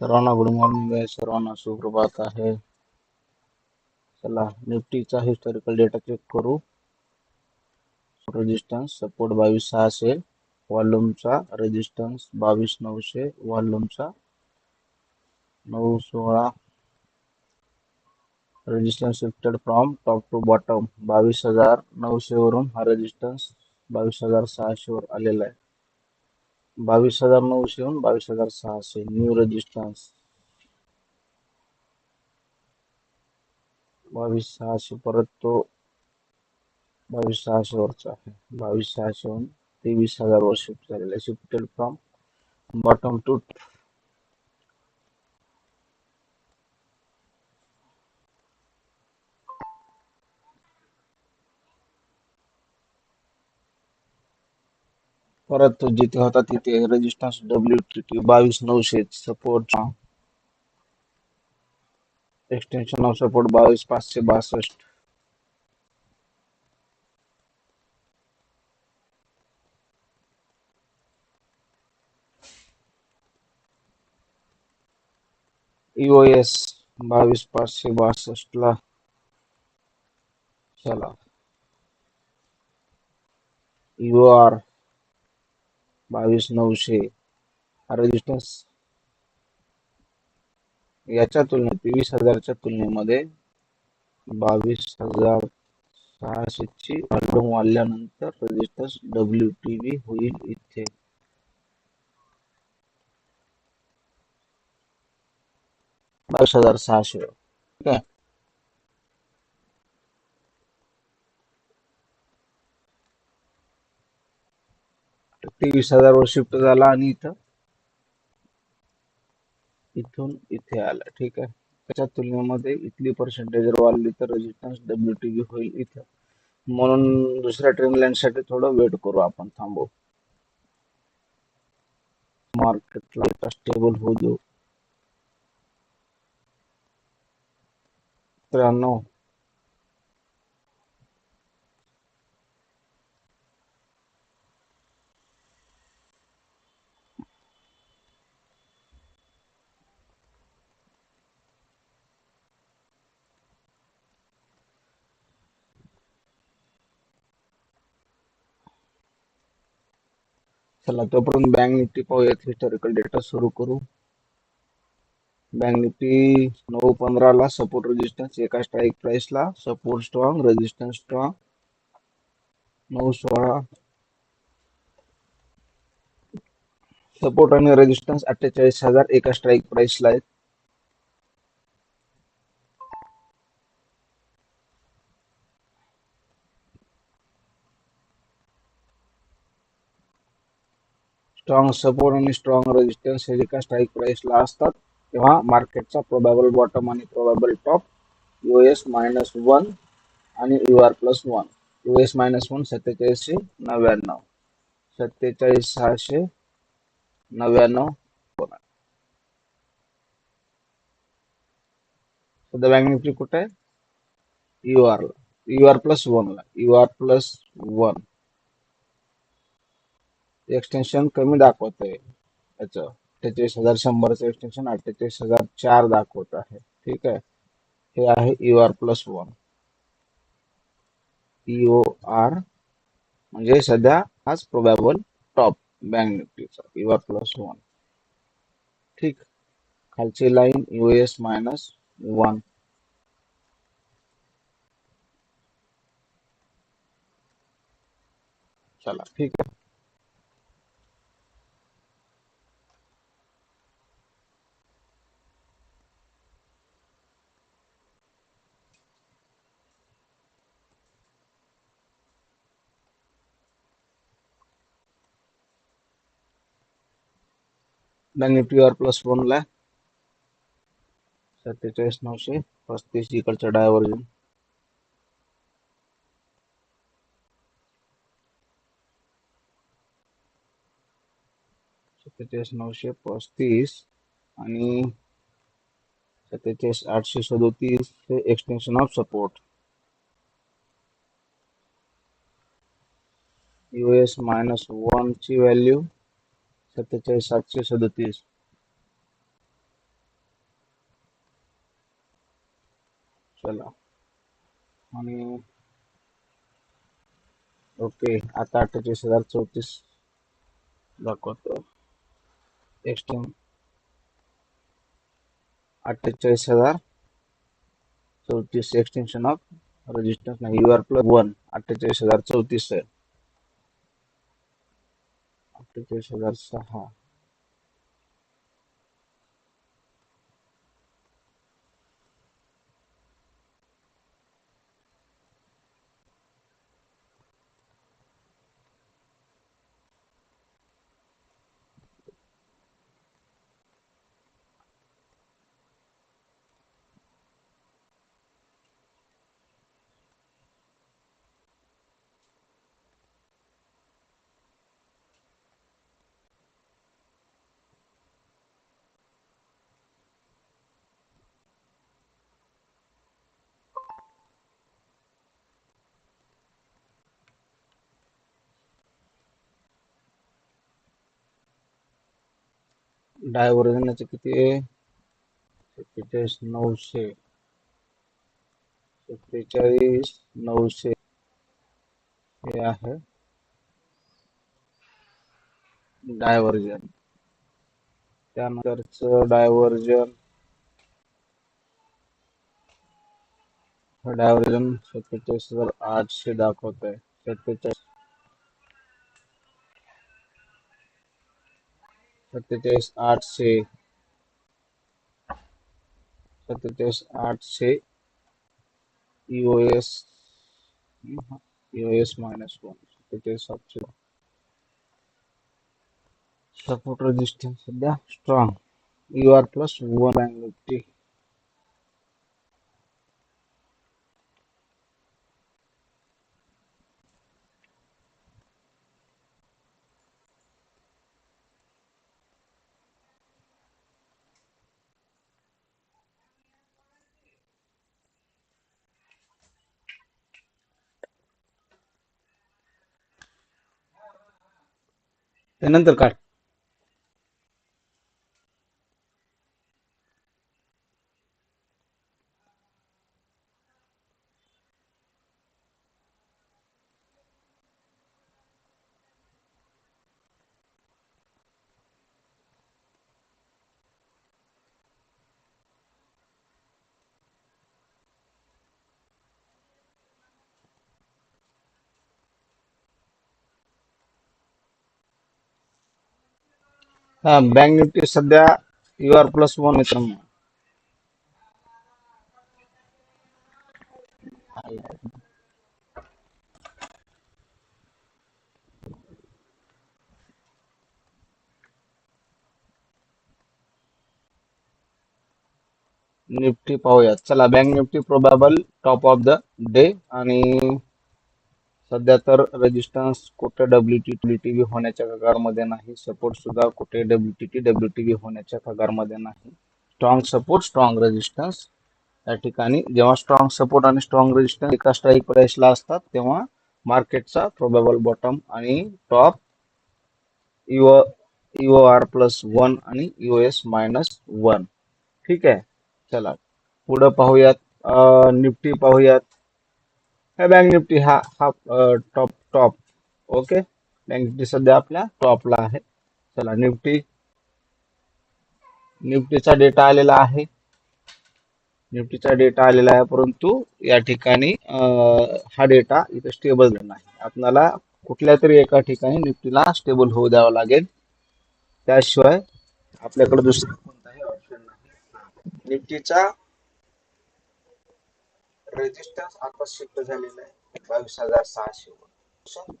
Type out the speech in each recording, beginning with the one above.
सर्वांना good morning आहे सर्वांना सुप्रभात आहे. चला निफ्टीचा हिस्टॉरिकल डेटा चेक करू. रेजिस्टन्स सपोर्ट बावीस सहाशे वॉल्यूमचा रेजिस्टन्स बावीस नऊशे वॉल्यूमचा नऊ सोळा resistance shifted from top to bottom बावीस हजार नऊशे वरून हा रेजिस्टन्स बावीस हजार सहाशे वर आलेला आहे. बावीस हजार नऊशे बावीस हजार सहाशे न्यू रेजिस्टन्स बावीस सहाशे परत तो बावीस सहाशे वरचा आहे. बावीस सहाशेहून तेवीस हजार वर शिफ्ट झालेला आहे. शिफ्टेड फ्रॉम बॉटम टू परत तो जिथे होता तिथे रेजिस्टन्स डब्ल्यू टी टी बावीस नऊशे सपोर्ट एक्सटेन्शन ऑफ सपोर्ट बावीस पाचशे बासष्ट. ईओएस बावीस पाचशे बासष्ट ला चला. आर बावीस नऊशे हा याच्या तुलनेत वीस हजारच्या तुलनेमध्ये बावीस हजार सहाशेची वॉल्यूम वाढल्यानंतर रेजिस्टन्स डब्ल्यू टी व्ही होईल इथे. बावीस हजार सहाशे. ठीक आहे? तेवीस हजार वर शिफ्ट झाला आणि इथं इथून इथे आला. ठीक आहे? त्याच्या तुलनेमध्ये इथली पर्सेंटेज वाढली तर रेजिस्टन्स डब्ल्यू टी बी होईल इथं. म्हणून दुसऱ्या ट्रेन लाईन साठी थोडं वेट करू आपण. थांबू. मार्केटला स्टेबल होऊ देऊ. त्र्याण्णव. चला तोपर्यंत बँक निफ्टी पाहूयात. हिस्टॉरिकल डेटा सुरू करू. बँक निफ्टी नऊ पंधराला सपोर्ट रेजिस्टन्स एका स्ट्राईक प्राइसला सपोर्ट स्ट्रॉंग रेजिस्टन्स स्ट्रॉंग नऊ सोळा. सपोर्ट आणि रेजिस्टन्स अठ्ठेचाळीस हजार एका स्ट्राईक प्राइसला आहेत. स्ट्रॉंग सपोर्ट आणि स्ट्रॉंग रेजिस्टन्स हे एका स्ट्राईक प्राइसला असतात तेव्हा मार्केटचा प्रोबॅबल बॉटम आणि probable top U S minus one आणि U R plus one U S minus one सत्तेचाळीसशे नव्याण्णव. सत्तेचाळीस सहाशे नव्याण्णव सध्या बँक निफ्टी कुठे आहे? यू आर ला. यू आर प्लस वनला U R plus one extension कमी दाखवत आहे याचं अठ्ठेचाळीस हजार शंभरचं एक्सटेन्शन अठ्ठेचाळीस हजार चार दाखवत आहे. ठीक आहे? हे आहे यू आर प्लस वन ईओ आर म्हणजे सध्या हाच प्रोबॅबल टॉप बँक निफ्टीचा. यू आर प्लस वन ठीक. खालची लाईन युएस मायनस वन चला. ठीक आहे? बँक आर प्लस वनला सत्तेचाळीस नऊशे पस्तीस इकडचं डायव्हर्जन सत्तेचाळीस नऊशे पस्तीस आणि सत्तेचाळीस आठशे सदोतीस हे extension of support US minus one ची व्हॅल्यू सत्तेचाळीस सातशे सदतीस. चला. आणि ओके आता अठ्ठेचाळीस हजार चौतीस दाखवतो. एक्स्ट्रीम अठ्ठेचाळीस हजार चौतीस एक्सटेन्शन ऑफ रजिस्टन्स नाही यू आर प्लस वन अठ्ठेचाळीस हजार चौतीस आहे. अठ्ठेचाळीस हजार डायव्हर्जनाचे किती आहे? सत्तेचाळीस नऊशे. सत्तेचाळीस नऊशे हे आहे. डायव्हर्जन त्यानंतरच डायव्हर्जन डायव्हर्जन सत्तेचाळीस हजार आठशे दाखवत आहे सत्तेचाळीस सत्तेचाळीस आठशे सत्तेचाळीस आठशे ईओएस ईओएस मायनस वन सत्तेचाळीस आठशे सपोर्ट रेजिस्टन्स सध्या strong U R plus one bank Nifty त्यानंतर काय हा बँक निफ्टी सध्या यू आर प्लस वन मित्रांनो निफ्टी पाहूयात. चला bank Nifty probable top of the day आणि सध्या तर रेजिस्टन्स कुठे W T W T V होण्याच्या कगारमध्ये नाही. सपोर्ट सुद्धा कुठे W T T W T V होण्याच्या कगारमध्ये नाही. स्ट्रॉंग सपोर्ट स्ट्रॉंग रेजिस्टन्स या ठिकाणी जेव्हा स्ट्रॉंग सपोर्ट आणि स्ट्रॉंग रेजिस्टन्स एका स्ट्राईक प्राईसला असतात तेव्हा मार्केटचा प्रोबेबल बॉटम आणि टॉप युओ युओ आर प्लस वन आणि युएस मायनस वन ठीक आहे? चला. पुढं पाहूयात. निफ्टी पाहूयात. बँक निफ्टी हा हा top top okay bank Nifty सध्या आपल्या टॉपला आहे. चला निफ्टी निफ्टीचा डेटा आलेला आहे. निफ्टीचा डेटा आलेला आहे परंतु या ठिकाणी हा डेटा इथे स्टेबल नाही. आपल्याला कुठल्या तरी एका ठिकाणी निफ्टीला स्टेबल होऊ द्यावं लागेल. त्याशिवाय आपल्याकडे दुसरा कोणताही ऑप्शन नाही. निफ्टीचा रेजिस्टन्स आता शिफ्ट झालेला आहे. बावीस हजार सहाशे वर.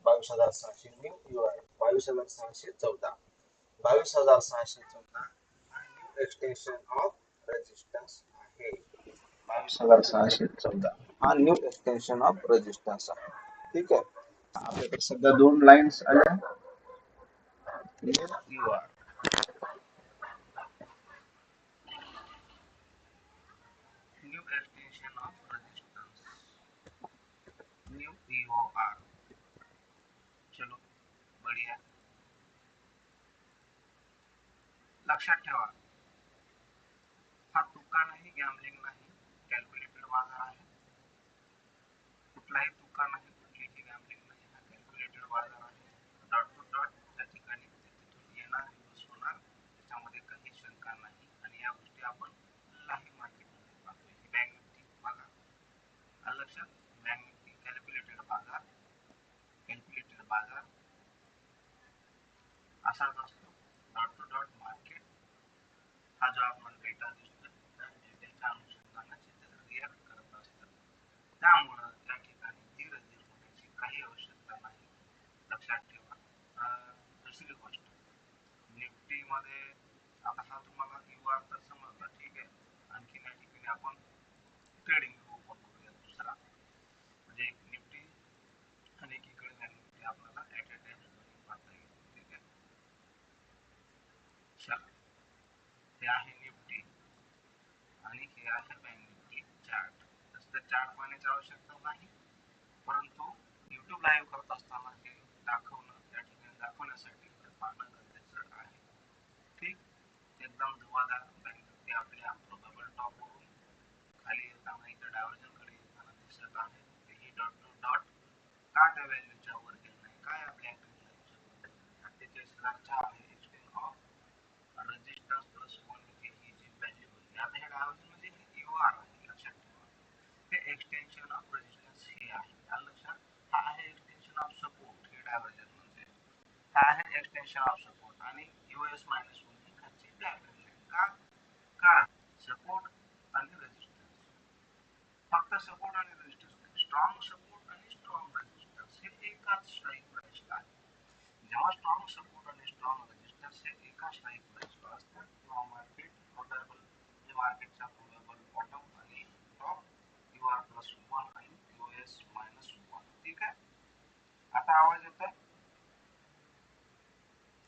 बावीस हजार सहाशे न्यू यू आर बावीस हजार सहाशे चौदा. बावीस हजार सहाशे चौदा न्यू एक्सटेन्शन ऑफ रेजिस्टन्स आहे. बावीस हजार सहाशे चौदा हा न्यू एक्सटेन्शन ऑफ रेजिस्टन्स आहे. ठीक आहे? आपल्याकडे सध्या दोन लाईन्स आल्या. New U R new extension of resistance चलो बढ़िया। लक्षात ठेवा हा तुका नाही गॅमलिंग नाही कॅल्क्युलेटेड बाजार आहे. कुठलाही दुकान नाही कुठलीही गॅमलिंग नाही हा कॅल्क्युलेटेड बाजार आहे. डॉट टू डॉट त्या ठिकाणी म्हणजे तिथून येणार यूज होणार त्याच्यामध्ये काही शंका नाही. आणि या गोष्टी आपण लाईव्ह मार्केटमध्ये पाहतोय ही बँक निफ्टी बघा आलं लक्षात बँक निफ्टी कॅल्क्युलेटेड बाजार कॅल्क्युलेटेड बाजार. असाच असतो. डॉट टू डॉट मार्केट हा जो आपण डेटा दिसतो त्याच्या अनुषंगाने चित्र रिॲक्ट करत असतं. त्यामुळं त्या ठिकाणी धीर धीर होण्याची काही आवश्यकता नाही. लक्षात ठेवा. दुसरी गोष्ट. निफ्टी मध्ये आता हा तुम्हाला क्यू आर तर समजला ठीक आहे. आणखी या ठिकाणी आपण ट्रेडिंग ओपन करूया दुसरा म्हणजे एक निफ्टी आणि एकीकडे बँक निफ्टी आपल्याला ऍट अ टाइम दोन्ही पाहता येईल ठीक आहे चला हे आहे निफ्टी. आणि हे आहे बँक निफ्टी चार्ट तसं चार्ट पाहण्याची आवश्यकता नाही. परंतु युट्यूब लाईव्ह करत असताना हे दाखवणं त्या ठिकाणी दाखवण्यासाठी ते पाहणं गरजेचं आहे. ठीक? एकदम धुवादार बँक निफ्टी आपल्या प्रोबेबल टॉप वरून खाली येताना इथं डायव्हर्जनकडे येताना दिसत आहे. ही डॉट टू डॉट का त्या व्हॅल्यूच्या वर गेलं नाही. काय आपल्या अठ्ठेचाळीस हजारच्या आहे. हा आहे एक्सटेन्शन ऑफ़ सपोर्ट आणि यूएस मायनस वन खालची डायव्हर्जन का कारण सपोर्ट आणि रेजिस्टन्स फक्त सपोर्ट आणि रेजिस्टन्स स्ट्रॉंग सपोर्ट आणि स्ट्रॉंग रेजिस्टन्स हे। एकाच आहे जेव्हा स्ट्रॉंग सपोर्ट आणि स्ट्रॉंग रेजिस्टन्स हे, एका स्ट्राईक प्राइसला असतात तेव्हा मार्केट मार्केटचा बॉटम आणि टॉप आर प्लस वन आणि यू एस मायनस वन ठीक आहे आता आवाज़ येतोय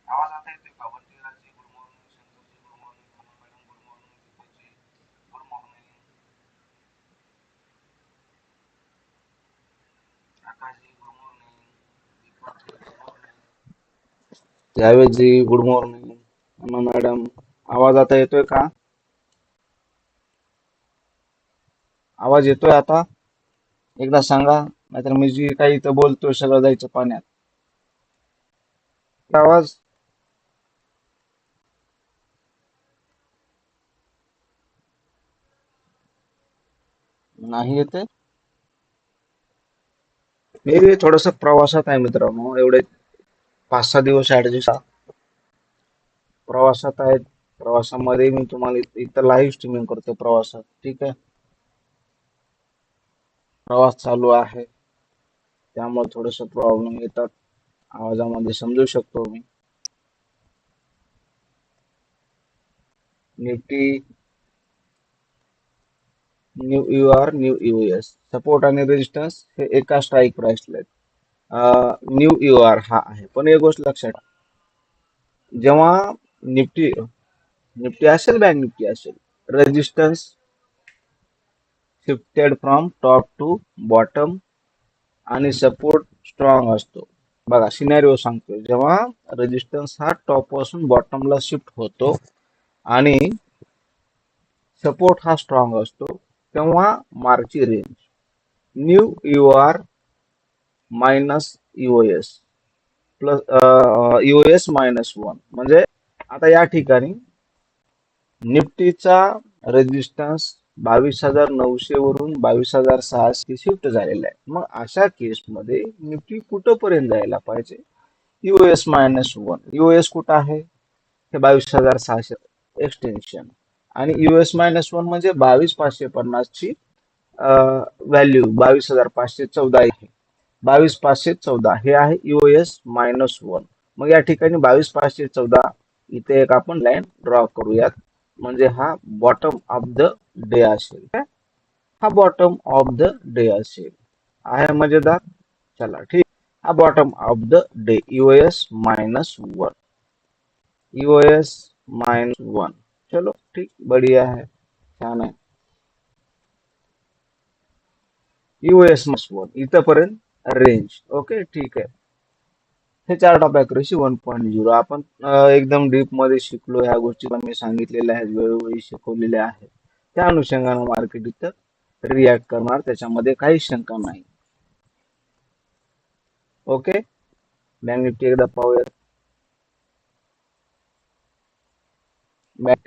आवाज आता येतोय का? वंतीराजी good morning Shankarji good morning Anu madam good morning Deepakji good morning Akashji good morning Deepakji good morning Javedji good morning अम्मा मॅडम आवाज आता येतोय का? आवाज येतोय आता? एकदा सांगा नाहीतर मी जी काही इथं बोलतोय सगळं जायचं पाण्यात. आवाज नाही येते. मी थोडस प्रवासात आहे मित्रांनो एवढे पाच सहा दिवस ऍडजस्ट प्रवासात आहेत. प्रवासामध्ये मी तुम्हाला इथं लाईव्ह स्ट्रीमिंग करतो प्रवासात. ठीक आहे? प्रवास चालू आहे. त्यामुळे थोडस प्रॉब्लेम येतात. आवाजामध्ये समजू शकतो मी. Nifty new U R new U S support आणि रेजिस्टन्स हे एका स्ट्राईक प्राईसला आहेत. न्यू यू आर हा आहे. पण एक गोष्ट लक्षात जेव्हा निफ्टी निफ्टी असेल बँक निफ्टी असेल resistance shifted from top to bottom आणि सपोर्ट स्ट्रॉंग असतो. बघा सिनॅरिओ सांगतो जेव्हा रेजिस्टन्स हा टॉपपासून बॉटमला शिफ्ट होतो आणि सपोर्ट हा स्ट्रॉंग असतो तेव्हा मारची range new U R minus U plus U minus one म्हणजे आता या ठिकाणी निफ्टीचा रेजिस्टन्स बावीस हजार नऊशे वरून बावीस हजार सहाशे शिफ्ट झालेला आहे. मग अशा केसमध्ये निफ्टी कुठंपर्यंत जायला पाहिजे? युएस मायनस वन युएस कुठं आहे? हे बावीस हजार सहाशे एक्सटेन्शन आणि युएस मायनस वन म्हणजे बावीस पाचशे पन्नासची व्हॅल्यू बावीस हजार पाचशे चौदा आहे. बावीस पाचशे चौदा हे आहे युएस मायनस वन मग या ठिकाणी बावीस पाचशे चौदा इथे एक आपण लाईन ड्रॉ करूयात. म्हणजे हा बॉटम ऑफ द डे असेल. काय? हा बॉटम ऑफ द डे असेल. आहे मजेदार? चला ठीक. हा bottom of the day US minus one US minus one चलो ठीक बढ़िया है छान आहे यूएस मायनस वन इथंपर्यंत रेंज ओके ठीक आहे हे chart of accuracy one point zero आपण एकदम डीपमध्ये शिकलो ह्या गोष्टी पण मी सांगितलेल्या आहेत वेळोवेळी शिकवलेल्या आहेत. त्या अनुषंगानं मार्केट इथं रिॲक्ट करणार त्याच्यामध्ये काही शंका नाही. ओके? बँक निफ्टी एकदा पाहूयात.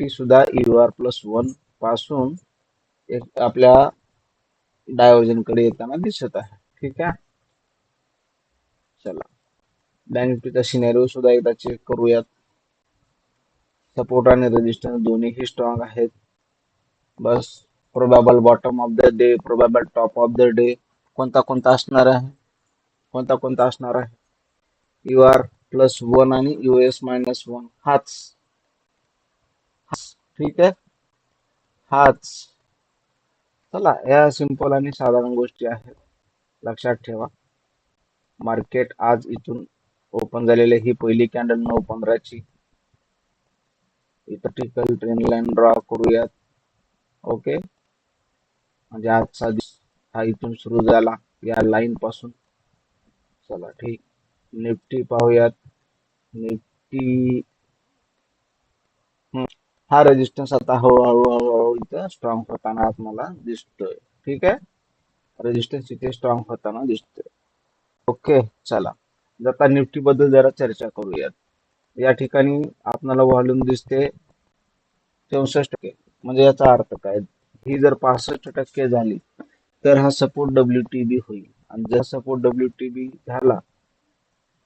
सुद्धा यू आर प्लस वनपासून एक आपल्या डायव्हर्जनकडे येताना दिसत आहे. ठीक आहे? चला. बँक निफ्टीचा सिनेरिओ सुद्धा एकदा चेक करूयात. सपोर्ट आणि रेजिस्टन्स दोन्हीही स्ट्रॉंग आहेत. बस probable bottom of the day probable top of the day कोणता कोणता असणार आहे? कोणता कोणता असणार आहे? यू आर प्लस वन आणि यू एस मायनस वन हाच ठीक आहे? हाच. चला या सिंपल आणि साधारण गोष्टी आहेत. लक्षात ठेवा. मार्केट आज इथून ओपन झालेले ही पहिली कॅन्डल नऊ पंधराची. इथं टिकल ट्रेन लाईन ड्रॉ करूयात. ओके म्हणजे आजचा दिवस हा इथून सुरू झाला. या लाईन पासून. चला ठीक. निफ्टी पाहूयात. निफ्टी हा रेजिस्टन्स आता हळूहळू हळूहळू इथे स्ट्रॉंग होताना मला दिसतोय. ठीक आहे? रेजिस्टन्स इथे स्ट्रॉंग होताना दिसतोय. ओके चला. आता निफ्टी बद्दल जरा चर्चा करूयात. या ठिकाणी आपल्याला व्हॉल्यूम दिसते चौसष्ट टक्के. म्हणजे याचा अर्थ काय? ही जर पासष्ट टक्के झाली तर हा सपोर्ट डब्ल्यू टी बी होईल. आणि जर सपोर्ट डब्ल्यू टी बी झाला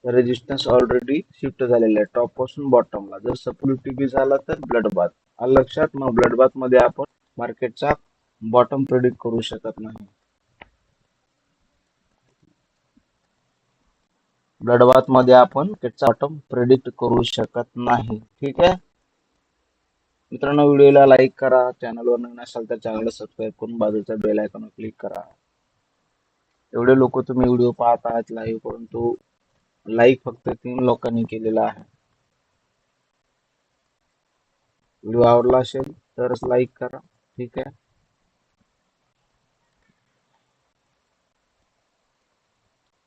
रेजिस्टन्स ऑलरेडी शिफ्ट झालेला आहे. टॉपपासून बॉटमला जर सपोर्ट टी झाला तर ब्लड बाथ लक्षात मग ब्लड बाथमध्ये आपण मार्केटचा बॉटम प्रेडिक्ट करू शकत नाही. ब्लड बाथमध्ये आपण मार्केटचा बॉटम प्रेडिक्ट करू शकत नाही. ठीक आहे? मित्रांनो व्हिडिओला लाईक करा. चॅनलवर नवीन असाल तर चॅनलला सबस्क्राईब करून बाजूच्या बेल आयकॉनवर क्लिक करा. एवढे लोक तुम्ही व्हिडिओ पाहत आहात लाईव्ह परंतु लाईक फक्त तीन लोकांनी केलेला आहे. व्हिडिओ आवडला असेल तरच लाईक करा. ठीक आहे?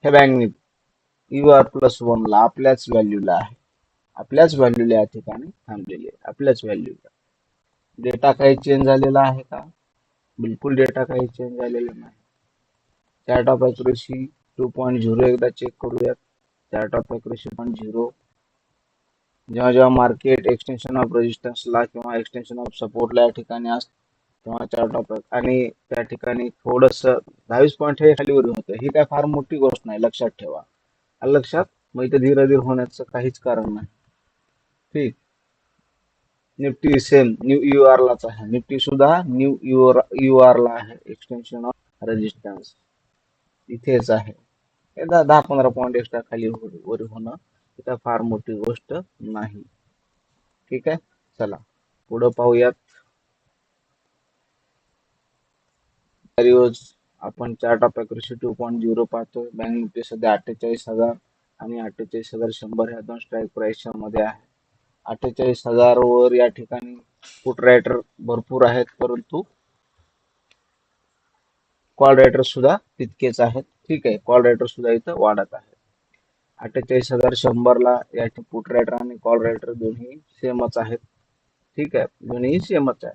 हे बँक यू आर प्लस ला आपल्याच व्हॅल्यूला आहे. आपल्याच व्हॅल्यूला या ठिकाणी थांबलेली आहे. आपल्याच व्हॅल्यूला डेटा काही चेंज झालेला आहे का? बिलकुल डेटा काही चेंज झालेला नाही. Chart of accuracy two point zero एकदा चेक करूयात. Chart of accuracy point zero जेव्हा जेव्हा मार्केट एक्सटेन्शन ऑफ रेजिस्टन्सला किंवा एक्सटेन्शन ऑफ सपोर्टला या ठिकाणी असत तेव्हा चार्ट ऑफ आणि त्या ठिकाणी थोडस दहावीस पॉईंट हे खालीवर होतं. ही काय फार मोठी गोष्ट नाही लक्षात ठेवा. लक्षात मग इथे धीर धीर होण्याचं काहीच कारण नाही. ठीक. Nifty same new U R लाच आहे. निफ्टी सुद्धा न्यू यू यू आर ला आहे. एक्सटेन्शन ऑफ रेजिस्टन्स इथेच आहे. दहा दहा पंधरा पॉईंट एक्स्ट्रा खाली हो, वर होणं इथं फार मोठी गोष्ट नाही. ठीक आहे? चला पुढं पाहूयात. आपण chart of accuracy two point zero पाहतोय. बँक निफ्टी सध्या अठ्ठेचाळीस हजार आणि अठ्ठेचाळीस हजार शंभर ह्या दोन स्ट्राईक प्राईसच्या मध्ये आहे. अठ्ठेचाळीस हजार वर या ठिकाणी फुट रायटर भरपूर आहेत परंतु कॉल रायटर सुद्धा तितकेच आहेत. ठीक आहे कॉल रायटर सुद्धा इथं वाढत आहे अठ्ठेचाळीस हजार शंभरला या पुट रायटर आणि कॉल रायटर दोन्ही सेमच आहेत. ठीक आहे दोन्ही सेमच आहे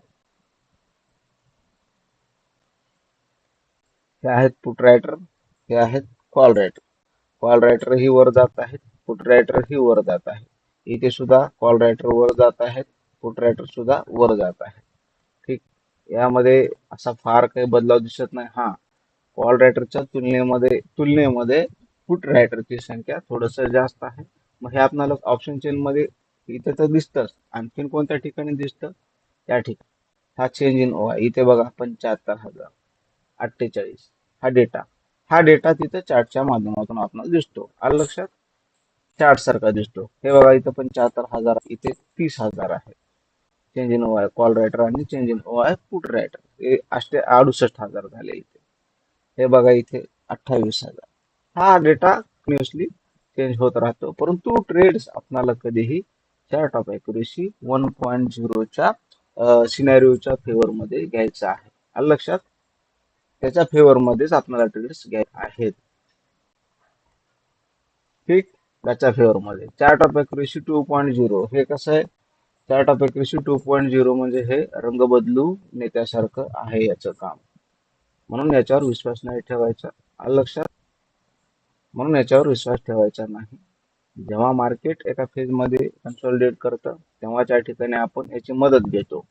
हे आहेत पुट रायटर हे आहेत कॉल रायटर कॉल रायटर ही वर जात आहेत पुट रायटर ही वर जात आहे इथे सुद्धा कॉल रायटर वर जात आहेत पुट रायटर सुद्धा वर जात आहे ठीक. यामध्ये असा फार काही बदलाव दिसत नाही. हा कॉल रायटरच्या तुलनेमध्ये तुलनेमध्ये फुट रायटरची संख्या थोडस जास्त आहे. मग हे आपल्याला ऑप्शन चेन मध्ये इथे तर दिसतच. आणखीन कोणत्या ठिकाणी दिसतं? त्या ठिकाणी. हा चेंज इन ओ इथे बघा पंच्याहत्तर हजार अठ्ठेचाळीस. हा डेटा हा डेटा तिथे चार्टच्या माध्यमातून आपण दिसतो. आलं लक्षात? चार्ट सारखा दिसतो. हे बघा इथं पंच्याहत्तर हजार इथे तीस हजार आहे. Change in O I call writer आणि change in O I put writer हे अष्टे अडुसष्ट हजार झाले इथे. हे बघा इथे अठ्ठावीस हजार. हा डेटा कंटिन्युअसली चेंज होत राहतो. परंतु ट्रेड्स आपणाला कधीही chart of accuracy one point झिरोच्या सिनॅरिओच्या फेवरमध्ये घ्यायचा आहे. आलं लक्षात? त्याच्या फेवरमध्येच आपल्याला ट्रेड्स घ्यायचे आहेत. ठीक? त्याच्या फेवरमध्ये chart of accuracy two point zero हे कसं आहे? त्या ऑफ टू पॉईंट झिरो म्हणजे हे रंग बदलू नेत्यासारखं आहे याचं काम. म्हणून याच्यावर विश्वास नाही ठेवायचा. लक्षात म्हणून याच्यावर विश्वास ठेवायचा नाही. जेव्हा मार्केट एका फेजमध्ये कन्सॉलिडेट करतं तेव्हा त्या ठिकाणी आपण याची मदत घेतो.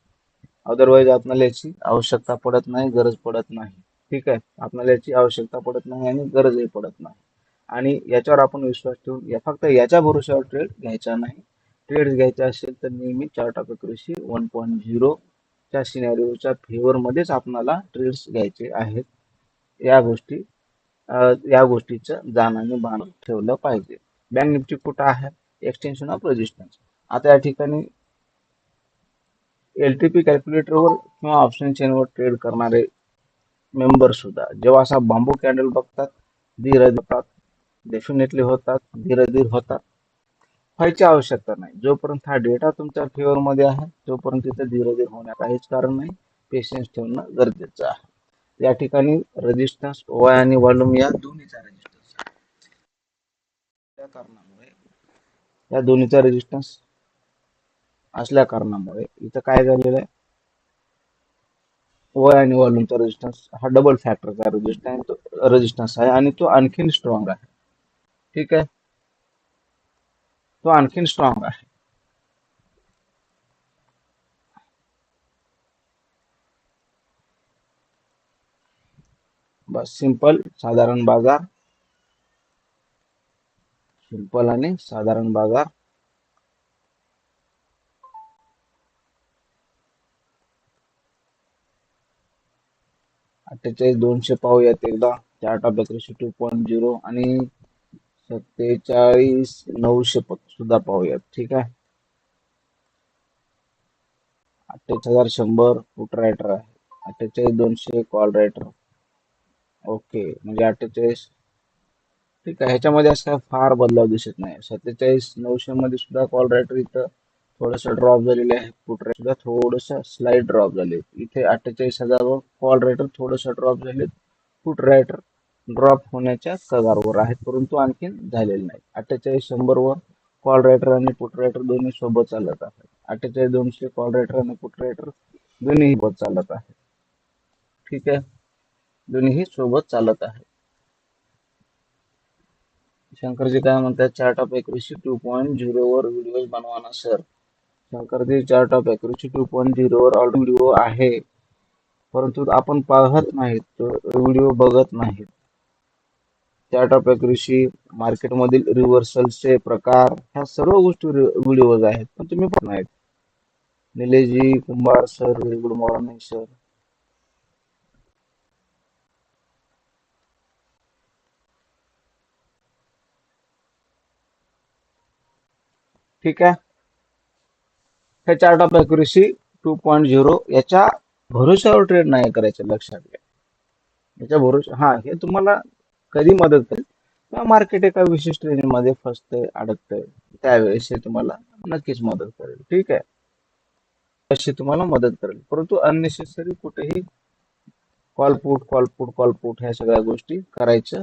अदरवाईज आपल्याला याची आवश्यकता पडत नाही गरज पडत नाही. ठीक आहे? आपल्याला याची आवश्यकता पडत नाही आणि गरजही पडत नाही. आणि याच्यावर आपण विश्वास ठेवून या फक्त याच्या भरोश्यावर ट्रेड घ्यायचा नाही. ट्रेड्स घ्यायचे असेल तर नेहमी चार्ट ऑफ कृषी वन पॉईंट झिरोच्या सिनॅरिओच्या फेवरमध्येच आपणाला ट्रेड्स घ्यायचे आहेत. या गोष्टी या गोष्टीचं जाणाने बांधून ठेवलं पाहिजे. बँक निफ्टी कुठं आहे? एक्सटेन्शन ऑफ रेजिस्टन्स आता या ठिकाणी एल टी पी कॅल्क्युलेटरवर किंवा ऑप्शन चेनवर ट्रेड करणारे मेंबर सुद्धा जेव्हा असा बांबू कॅन्डल बघतात धीर बघतात डेफिनेटली होतात धीर धीर होतात. व्हायची आवश्यकता नाही. जोपर्यंत हा डेटा तुमच्या फेवर मध्ये आहे तोपर्यंत तिथे धीरे धीरे होण्या काहीच कारण नाही. पेशन्स ठेवणं गरजेचं आहे. या ठिकाणी रेजिस्टन्स ओवाय आणि वॉल्यूम या दोन्हीचा रेजिस्टन्स त्या कारणामुळे या दोन्हीचा रेजिस्टन्स असल्या कारणामुळे इथं काय झालेलं आहे? वय आणि वॉल्यूमचा रेजिस्टन्स हा डबल फॅक्टरचा रेजिस्टन्स रेजिस्टन्स आहे आणि तो आणखीन स्ट्रॉंग आहे. ठीक आहे? तो आणखीन स्ट्रॉंग आहे. बस सिंपल साधारण बाजार. सिंपल आणि साधारण बाजार. अठ्ठेचाळीस दोनशे पाहूयात एकदा. Chart of accuracy two point zero आणि सत्तेचाळीस नऊशे सुद्धा पाहूयात. ठीक आहे? अठ्ठेचाळीस हजार शंभर फुट रायटर आहे. अठ्ठेचाळीस दोनशे कॉल रायटर. ओके म्हणजे अठ्ठेचाळीस. ठीक आहे ह्याच्यामध्ये असं काय फार बदलाव दिसत नाही. सत्तेचाळीस नऊशे मध्ये सुद्धा कॉल रायटर इथं थोडस ड्रॉप झालेले आहे. फुट रायटर सुद्धा थोडस स्लाइड ड्रॉप झाले. इथे अठ्ठेचाळीस हजार कॉल रायटर थोडस ड्रॉप झाले फुट रायटर ड्रॉप होण्याच्या कगारवर आहेत परंतु आणखीन झालेले नाही अठ्ठेचाळीस शंभर वर कॉल रायटर आणि पुट रायटर दोन्ही सोबत चालत आहेत. अठ्ठेचाळीस दोनशे कॉल रायटर आणि पुट रायटर दोन्ही सोबत चालत आहेत. ठीक आहे? दोन्ही सोबत चालत आहे शंकरजी काय म्हणतात? Chart of accuracy two point zero वर व्हिडिओ बनवा ना sir Shankarji chart of accuracy two point zero वर ऑलरेडी व्हिडिओ आहे. परंतु आपण पाहत नाहीत व्हिडिओ बघत नाहीत. त्या टॉपिक विषयी मार्केटमधील रिव्हर्सलचे प्रकार ह्या सर्व गोष्टी व्हिडिओज आहेत. पण तुम्ही पण आहेत Nileshji Kumbhar sir very good morning sir ठीक आहे? हे chart of accuracy two point zero याच्या भरोश्यावर ट्रेड नाही करायचं लक्षात घ्या. याच्या भरोशा हा हे तुम्हाला कधी मदत करेल? किंवा मार्केट एका विशिष्ट रेंजमध्ये फसतंय अडकतंय त्यावेळेस हे तुम्हाला नक्कीच मदत करेल. ठीक आहे? अशी तुम्हाला मदत करेल. परंतु अननेसेसरी कुठेही कॉलपूट कॉलपूट कॉलपूट ह्या सगळ्या गोष्टी करायच्या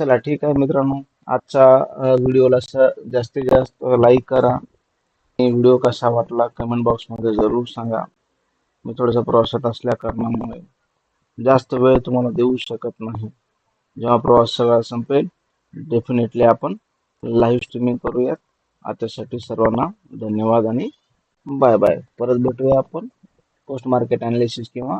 चला ठीक आहे मित्रांनो. आजचा व्हिडिओला जास्तीत जास्त लाईक करा. व्हिडिओ कसा वाटला कमेंट बॉक्समध्ये जरूर सांगा. मी थोडासा प्रवासात असल्या कारणामुळे जास्त वेळ तुम्हाला देऊ शकत नाही. जेव्हा प्रवास सगळा संपेल डेफिनेटली आपण लाईव्ह स्ट्रीमिंग करूयात. आतासाठी सर्वांना धन्यवाद आणि बाय बाय परत भेटूया आपण पोस्ट मार्केट अनालिसिस किंवा